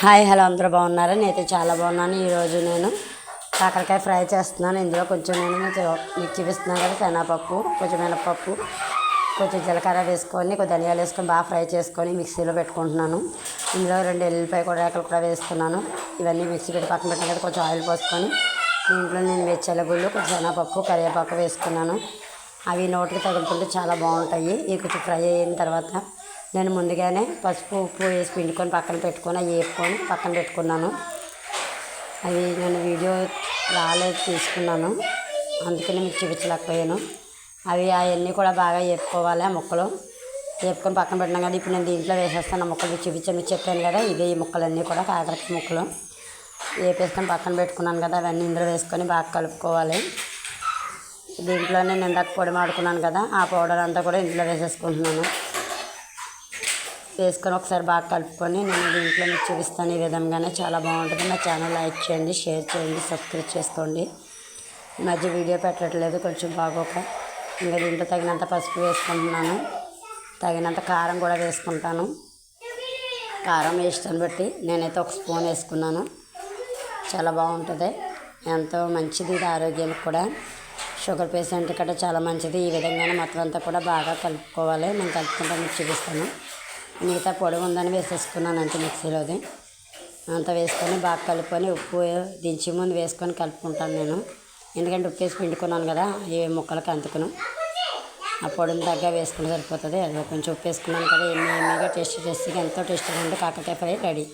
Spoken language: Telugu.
హాయ్ హలో అందరూ బాగున్నారా? నేనైతే చాలా బాగున్నాను. ఈరోజు నేను కాకరకాయ ఫ్రై చేస్తున్నాను. ఇందులో కొంచెం నేను మీకు చూపిస్తున్నాను కదా శనగపప్పు కొంచెం మినపప్పు కొంచెం జీలకర్ర వేసుకొని కొంచెం ధనియాలు వేసుకొని బాగా ఫ్రై చేసుకొని మిక్సీలో పెట్టుకుంటున్నాను. ఇందులో రెండు ఎల్లిపాయ కూడా రేకలు కూడా వేసుకున్నాను ఇవన్నీ మిక్సీ పెట్టి పక్కన పెట్టిన కదా కొంచెం ఆయిల్ పోసుకొని. దీంట్లో నేను వెచ్చలగుళ్ళు కొంచెం శనగపప్పు కరివేపాకు వేసుకున్నాను. అవి నోటికి తగులుతుంటే చాలా బాగుంటాయి. ఇవి కొంచెం ఫ్రై అయిన తర్వాత నేను ముందుగానే పసుపు ఉప్పు వేసి పిండుకొని పక్కన పెట్టుకొని అవి వేపుకొని పక్కన పెట్టుకున్నాను. అవి నేను వీడియో రాలేదు తీసుకున్నాను. అందుకని మీకు చూపించలేకపోయాను. అవి అవన్నీ కూడా బాగా వేపుకోవాలి ఆ ముక్కలు. వేపుకొని పక్కన పెట్టినాం కదా ఇప్పుడు నేను దీంట్లో వేసేస్తాను ఆ ముక్కలు. చూపించాను మీకు చెప్పాను కదా ఇదే ఈ ముక్కలన్నీ కూడా కాకరకాయ ముక్కలు. వేపేసుకొని పక్కన పెట్టుకున్నాను కదా అవన్నీ ఇందులో వేసుకొని బాగా కలుపుకోవాలి. దీంట్లోనే నేను పొడి మాడుకున్నాను కదా ఆ పౌడర్ అంతా కూడా ఇంట్లో వేసేసుకుంటున్నాను. వేసుకొని ఒకసారి బాగా కలుపుకొని నేను దీంట్లో మీకు చూపిస్తాను ఈ విధంగానే. చాలా బాగుంటుంది. నా ఛానల్ లైక్ చేయండి షేర్ చేయండి సబ్స్క్రైబ్ చేసుకోండి. ఈ మధ్య వీడియో పెట్టట్లేదు కొంచెం బాగోక. ఇంకా దీంట్లో తగినంత పసుపు వేసుకుంటున్నాను. తగినంత కారం కూడా వేసుకుంటాను. కారం ఇష్టం బట్టి నేనైతే ఒక స్పూన్ వేసుకున్నాను. చాలా బాగుంటుంది. ఎంతో మంచిది ఇది ఆరోగ్యానికి కూడా. షుగర్ పేషెంట్ కట్ట చాలా మంచిది. ఈ విధంగానే మొత్తం అంతా కూడా బాగా కలుపుకోవాలి. నేను కలుపుకుంటాను మీకు చూపిస్తాను. మిగతా పొడి ఉందని వేసేసుకున్నాను అంతే మిక్సీలోది. అంతా వేసుకొని బాగా కలుపుకొని ఉప్పు దించి ముందు వేసుకొని కలుపుకుంటాను నేను. ఎందుకంటే ఉప్పు వేసి పిండుకున్నాను కదా ఏ ముక్కలకి అంతుకును ఆ పొడిని తగ్గ వేసుకుంటే సరిపోతుంది. అది కొంచెం ఉప్పు వేసుకున్నాను కదా ఎమ్మి ఎమ్మిగా టేస్ట్ టేస్టీగా ఎంతో టేస్టీగా ఉంటే కాకరకాయ ఫ్రై రెడీ.